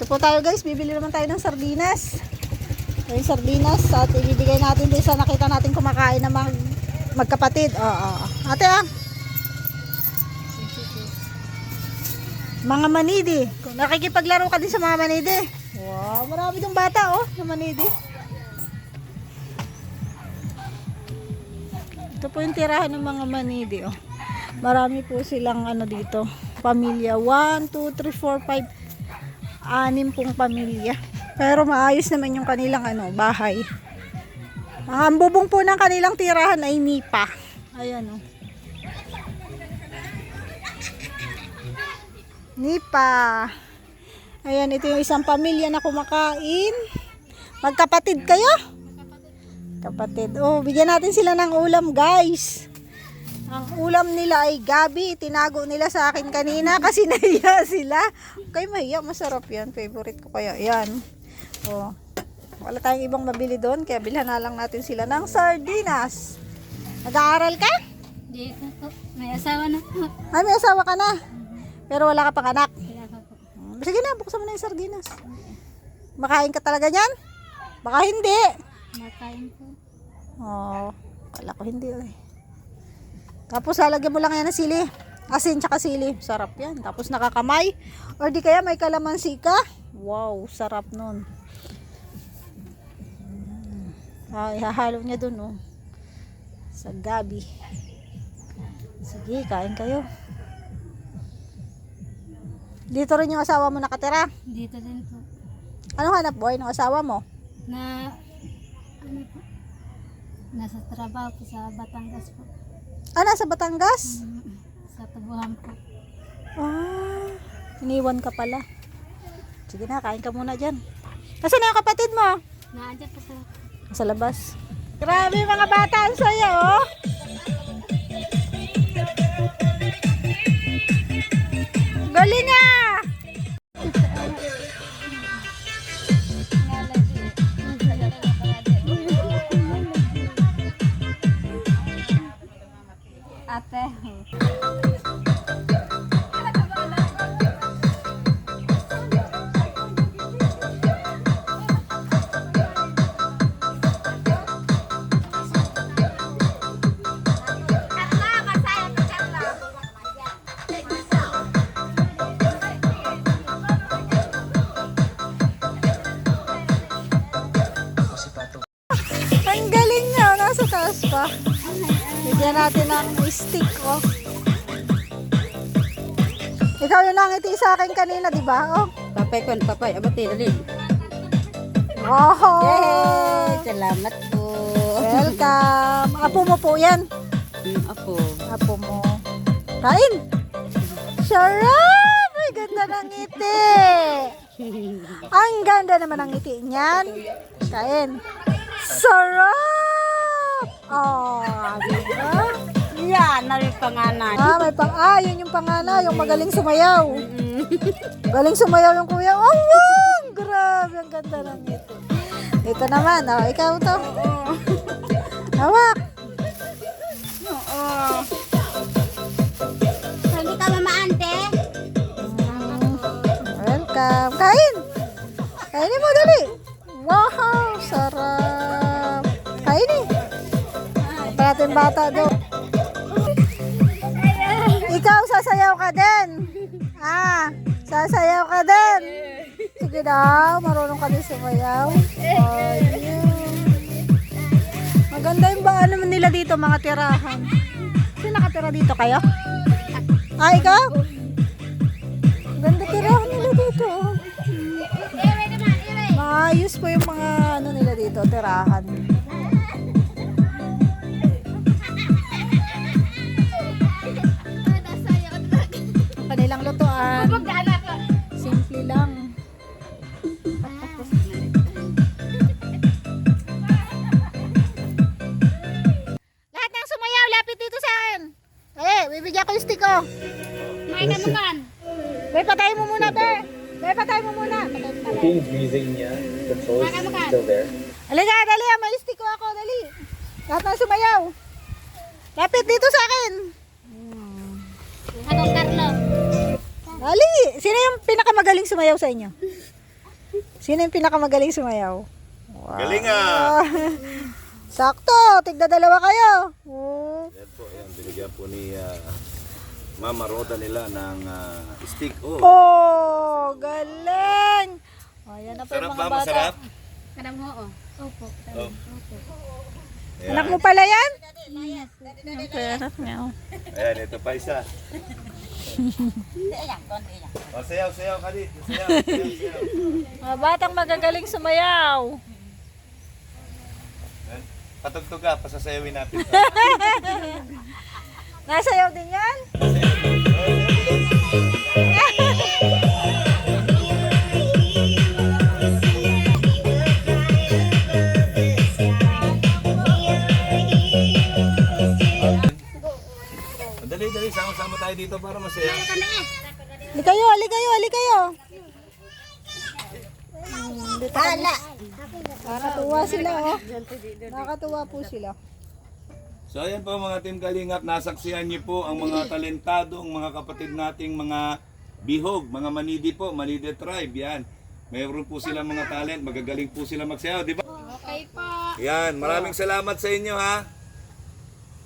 Ito po tayo guys, bibili naman tayo ng sardinas. Yung sardinas at ibibigay natin din sa nakita natin kumakain ng mag, magkapatid. Oo. Ate ah. Mga manidi. Nakikipaglaro ka din sa mga manidi. Wow, marami dong bata oh, na manidi. Ito po yung tirahan ng mga manidi oh. Marami po silang ano dito. Pamilya. 1, 2, 3, 4, 5. Anim pong pamilya. Pero maayos naman yung kanilang ano, bahay. Ang bubong po ng kanilang tirahan ay nipa. Ayan oh. Nipa. Ayan, ito yung isang pamilya na kumakain. Magkapatid kayo? Kapatid. Oh, bigyan natin sila ng ulam, guys. Ang ulam nila ay gabi. Tinago nila sa akin kanina kasi nahiya sila. Okay, mahiya. Masarap yan. Favorite ko kaya. Yan. Oh. Wala tayong ibang mabili doon. Kaya bilhan na lang natin sila ng sardinas. Nag-aaral ka? Di pa po. May asawa na po. Ay, may asawa ka na. Pero wala ka pang anak. Kaya pa po. Hmm, Sige na, buksan mo na yung sardinas. Makain ka talaga niyan? Baka hindi. Makain po. Oh, kala ko hindi eh. Tapos lalagyan mo lang yan ng sili. Asin tsaka sili. Sarap yan. Tapos nakakamay. Or di kaya may kalamansi ka. Wow, sarap nun. Ah, ihahalo niya dun oh. Sa gabi. Sige, kain kayo. Dito rin yung asawa mo nakatira. Dito din po. Anong hanap buhay ng asawa mo? Na, ano po? Nasa trabaho po sa Batangas po. Ah, nasa Batangas? Sa Tubuhan po. Ah, iniwan ka pala. Sige na, kain ka muna dyan. Nasaan na yung kapatid mo? Naandyan po sa Sa labas. Grabe mga bata, ang saya oh. Galing ah! Pa. Bigyan natin ng stick oh. Ikaw yung nangiti sa akin kanina, di ba? Oh. Papay kon, papay. Abati, dali. Oh. Yay! Salamat po. Welcome. Apo mo po yan. Mm, Apo. Apo mo. Kain. Sarap! Ay, ganda ng ngiti. Ang ganda naman ng ngiti niyan. Kain. Sarap! Oh, di ba? Yan, na rin panganan. Ah, may pang... Ah, yun yung pangana, yung magaling sumayaw. Galing sumayaw yung kuya. Oh, wow! Grabe, ang ganda ng ngiti. Ito naman, oh, ikaw to. Hawak. Oo. Hindi ka? Mm, Welcome. Kain. Kainin mo dali. Wow, sarap. Kainin. Parating bata do. Ikaw sasayaw ka din. Ah, sasayaw ka din. Sige daw, marunong ka din sumayaw. Maganda yung ba ano nila dito, mga tirahan. Sino nakatira dito kayo? Ah, ikaw? Ganda tirahan nila dito. Maayos po yung mga ano nila dito, tirahan. Simple lang. Lahat ng sumayaw, lapit dito sa akin. Eh, bibigyan ko yung stick ko. May namukan. Be, patay mo muna, be. Be, patay mo muna. Patay mo breathing, yeah. The toes still there. Halika, dali. ah, May stick ko ako, dali. Lahat ng sumayaw. Lapit dito sa akin. Ano, Carlo? Dali. Sino yung pinakamagaling sumayaw sa inyo? Sino yung pinakamagaling sumayaw? Wow. Galing ah! Sakto, tigda dalawa kayo. Oh. Yan po, yan. Binigyan po ni ah, Mama Roda nila ng ah, stick. Oh, oh, galing. Oh, yan na po sarap yung ba? mga bata. Masarap? Kadam ho, oh. Opo. Oh. Ayan. Anak mo pala yan? Okay, anak niya. oh. Ayan, ito pa isa. oh, sayaw, sayaw ka dito. Sayaw, sayaw, sayaw. Mga batang magagaling sumayaw. Ayan. Patugtog ka, pasasayawin natin. to. Nasayaw din yan? Dali, tayo dito para masaya. Ali kayo, ali kayo, ali kayo. Hala. Nakakatuwa sila, oh. Nakakatuwa po sila. So ayan po mga Team Kalingap, nasaksihan niyo po ang mga talentadong mga kapatid nating mga bihog, mga manidi po, manidi tribe, yan. Mayroon po sila mga talent, magagaling po sila magsayaw, di ba? Okay po. Yan, maraming salamat sa inyo ha.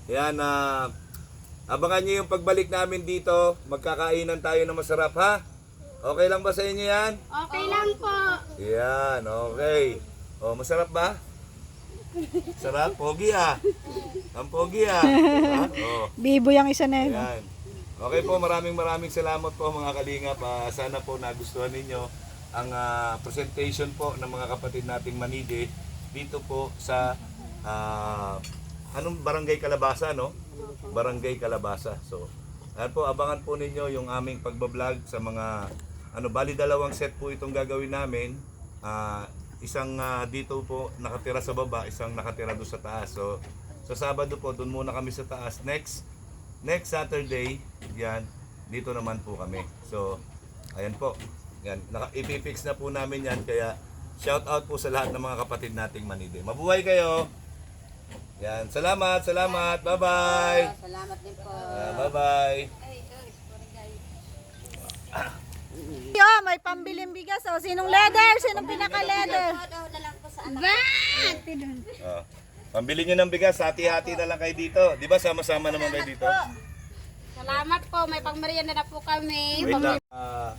Yan, ah, abangan niyo yung pagbalik namin dito, magkakainan tayo ng masarap ha. Okay lang ba sa inyo yan? Okay lang po. Yan, okay. O, masarap ba? Sarap, pogi ah. Ang pogi ah. Ha? O. Bibo yung isa na yun. Ayan. Okay po, maraming maraming salamat po mga kalingap. Ah, sana po nagustuhan ninyo ang ah, presentation po ng mga kapatid nating Manide dito po sa ah, anong barangay Kalabasa, no? Barangay Kalabasa. So, ayan po, abangan po ninyo yung aming pagbablog sa mga ano, bali dalawang set po itong gagawin namin. Ah, isang ah, dito po nakatira sa baba, isang nakatira doon sa taas. So, sa Sabado po, doon muna kami sa taas. Next, next Saturday, yan, dito naman po kami. So, ayan po. Yan, naka, ipipix na po namin yan. Kaya, shout out po sa lahat ng mga kapatid nating Manide. Mabuhay kayo! Yan, salamat, salamat. Bye-bye! Salamat din po. Ah, bye-bye! Yo, may pambiling bigas. Oh. Sinong leather? Sinong pinaka-leather? Oh. Pambili nyo ng bigas, hati-hati na lang kayo dito. Di ba sama-sama naman kayo dito? Salamat po. May pangmerienda na po kami. Wait lang. Ah,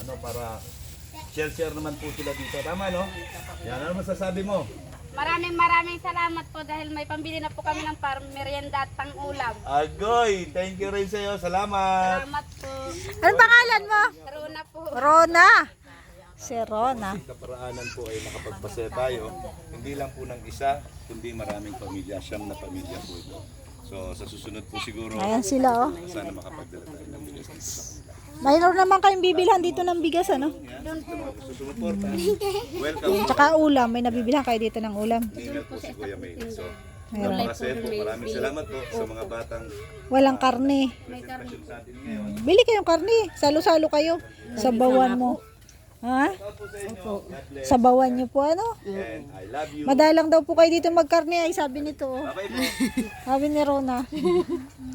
ano para share-share naman po sila dito. Tama no? Yan, ano masasabi mo? Maraming maraming salamat po dahil may pambili na po kami ng par merienda at pang-ulam. Agoy, thank you rin sa'yo. Salamat. Salamat po. Anong pangalan mo? Karuna po. Rona. Si Rona. Kaparaanan po ay nakapagpasaya tayo. Hindi lang po ng isa, kundi maraming pamilya. Siyam na pamilya po ito. So sa susunod po siguro, Ayan sila, oh. sana makapagdala tayo ng sa kanila. Mayroon naman kayong bibilhan dito ng bigas, ano? Sa po. Welcome. Tsaka ulam. May nabibilhan kayo dito ng ulam. Ningal po si Kuya May. So, po. Maraming salamat po sa mga batang Walang karne. presentasyon sa atin ngayon. Bili kayong karne. Salo-salo kayo. Sabawan mo. Ha? Sabawan niyo po, ano? And I love you. Madalang daw po kayo dito magkarne, ay sabi nito. oh. Po. Sabi ni Rona.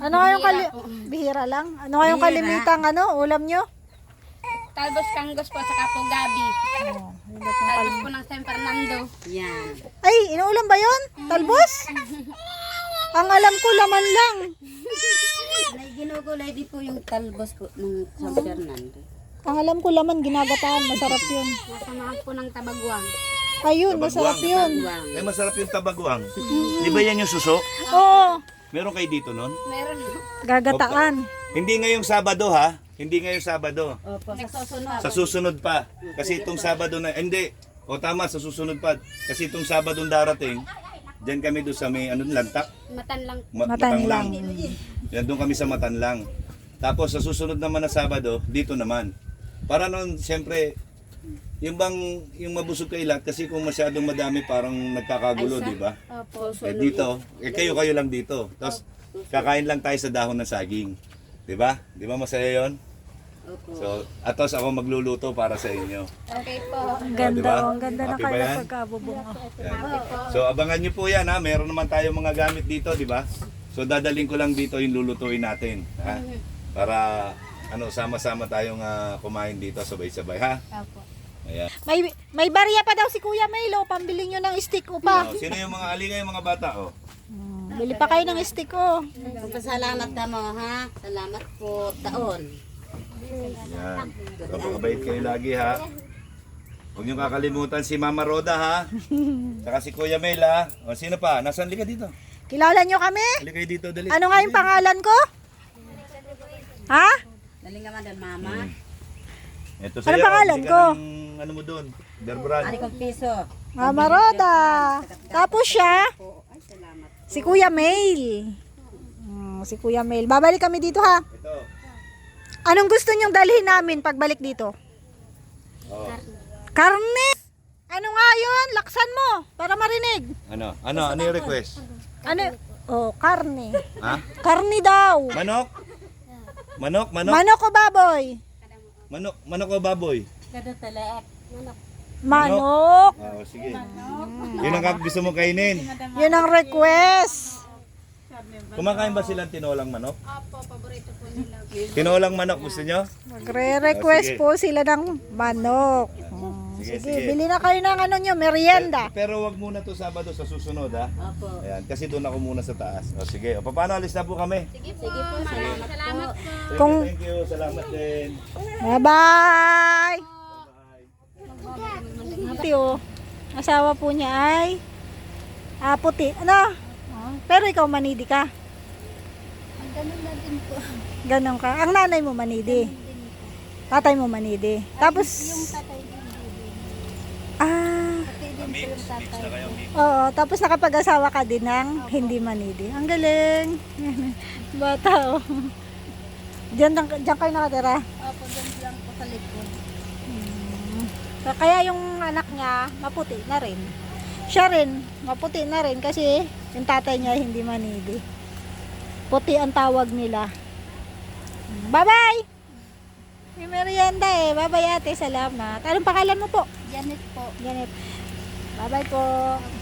Ano kayong kali... Bihira lang. Ano kayong kalimitang ano, ulam nyo? Talbos kanggos po saka po gabi. Oh, yun daw. Talbos po ng San Fernando. Yan. Ay, inuulam ba yon? Talbos? Ang alam ko, laman lang. May ginugulay din po yung talbos po ng San Fernando. Ang alam ko, laman, ginagataan. Masarap yun. Nasamahan po ng tabagwang. Ayun, masarap yun. Eh, masarap yung tabaguang. Di ba yan yung suso? Oo, Meron kayo dito nun? Meron gagataan. Hindi ngayong Sabado ha? Hindi ngayong Sabado. Opo, sa susunod. Sa susunod pa. Kasi itong Sabado na, hindi. O tama, sa susunod pa. Kasi itong Sabado darating, Diyan kami doon sa may ano lantak. Matan lang. Ma- Matanlang. Yan doon kami sa Matanlang. Tapos sa susunod naman na Sabado, dito naman. Para noon, siyempre, yung bang yung mabusog kayo lahat kasi kung masyadong madami parang nagkakagulo, di ba? Opo. Eh dito, eh, kayo kayo lang dito. Tapos kakain lang tayo sa dahon ng saging. 'Di ba? 'Di ba masaya 'yon? Opo. So, atos ako magluluto para sa inyo. Okay po. Ang Oh, ganda, diba? ang ganda na Happy ba kayo yan? pagkabubong. oh. Yan. So, abangan niyo po 'yan ha. Meron naman tayo mga gamit dito, 'di ba? So, dadaling ko lang dito yung lulutuin natin, ha? Para ano, sama-sama tayong ah, kumain dito sabay-sabay, ha? Opo. Ayan. May, may barya pa daw si Kuya Melo. Pambili nyo ng stick o pa. Oh, sino yung mga alingay, yung mga bata? Oh. Bili pa kayo ng stick oh. Salamat ka mo ha. Salamat po taon. Yan. Kapagabait kayo lagi ha. Huwag niyo kakalimutan si Mama Roda ha. Saka si Kuya Mel ha. O sino pa? Nasaan ka dito? Kilala nyo kami? Halika kayo dito, dali. Ano nga yung pangalan ko? Ha? Daling ka man doon, mama. Ito Ano pangalan ko? ano mo doon? Berbrand. Ari kong piso. Mama Roda. Tapos siya. Ay, salamat. si Kuya Mail. Hmm, si Kuya Mail. Babalik kami dito ha. Ito. Anong gusto nyong dalhin namin pagbalik dito? Oh. Karne! Ano nga yun? Laksan mo para marinig. Ano? Ano? Ano yung request? Ano? Oh, karne. Ha? Karne daw. Manok? Manok? Manok? Manok o baboy? Manok? Manok o baboy? Kada talaak. Manok. Oh, sige. Yun ang gusto mo kainin. Yun ang request. Kumakain ba silang tinolang manok? Opo, paborito po nila. Tinolang manok gusto nyo? Magre-request Oh, po sila ng manok. Sige, Sige, sige. bili na kayo ng ano nyo, merienda. Pero wag muna to Sabado sa susunod ha. Opo. Ayan, kasi doon ako muna sa taas. O sige, o paano alis na po kami? Sige po, salamat, salamat po. Thank Kung- you, thank you. Salamat din. Bye-bye! Ate oh, asawa po niya ay ah, puti. Ano? Oh, pero ikaw manidi ka. Ang ganun na din po. Ganon ka. Ang nanay mo manidi. Tatay mo manidi. Tapos, Yung tatay din. Tatay. oo. Tapos nakapag-asawa ka din ng hindi manidi. Ang galing. Bata oh. Diyan, diyan kayo nakatira. Opo, doon lang po sa likod. So, Kaya yung anak niya, maputi na rin. Siya rin, maputi na rin kasi yung tatay niya hindi manidi. Puti ang tawag nila. Bye-bye! May merienda eh. Bye-bye ate, salamat. Anong pangalan mo po? Janet po. Janet. Bye-bye po.